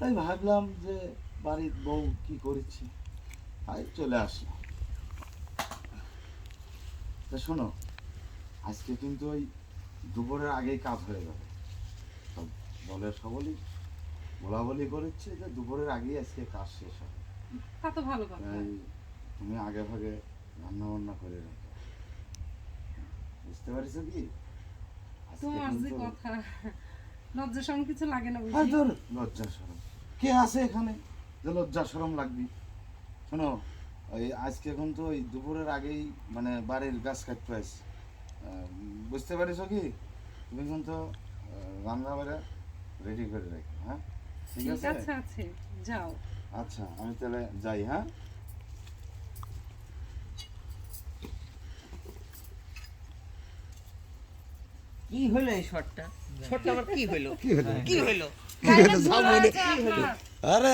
তাই ভাবলাম যে বাড়ির বউ কি করেছে? তাই চলে আসলাম তা শোনো আজকে কিন্তু ওই দুপুরের আগেই কাজ হয়ে যাবে। সব দলের সবলই বলা বলি করেছে যে দুপুরের আগেই আজকে কাজ শেষ হবে। তা তো ভালো কথা। তুমি আগে ভাগে রান্না বান্না করে রাখো। বুঝতে পারিস কি? আজকে তোমার যে কথা লজ্জা সরম কিছু লাগে না বুঝি? লজ্জা সরম কে আছে এখানে? যে লজ্জা সরম লাগবি। শোনো ওই আজকে এখন তো ওই দুপুরের আগেই মানে বাড়ির গাছ কাটতে আসি বুঝতে পারিস কি? তুমি কিন্তু আহ, রান্না বাড়া রেডি করে রাখো হ্যাঁ? ঠিক আছে? আছে আছে। যাও। আচ্ছা আমি তাহলে যাই হ্যাঁ? কি হলো এই শটটা? শটটা আবার কি হলো? কি হলো? কি হলো? আরে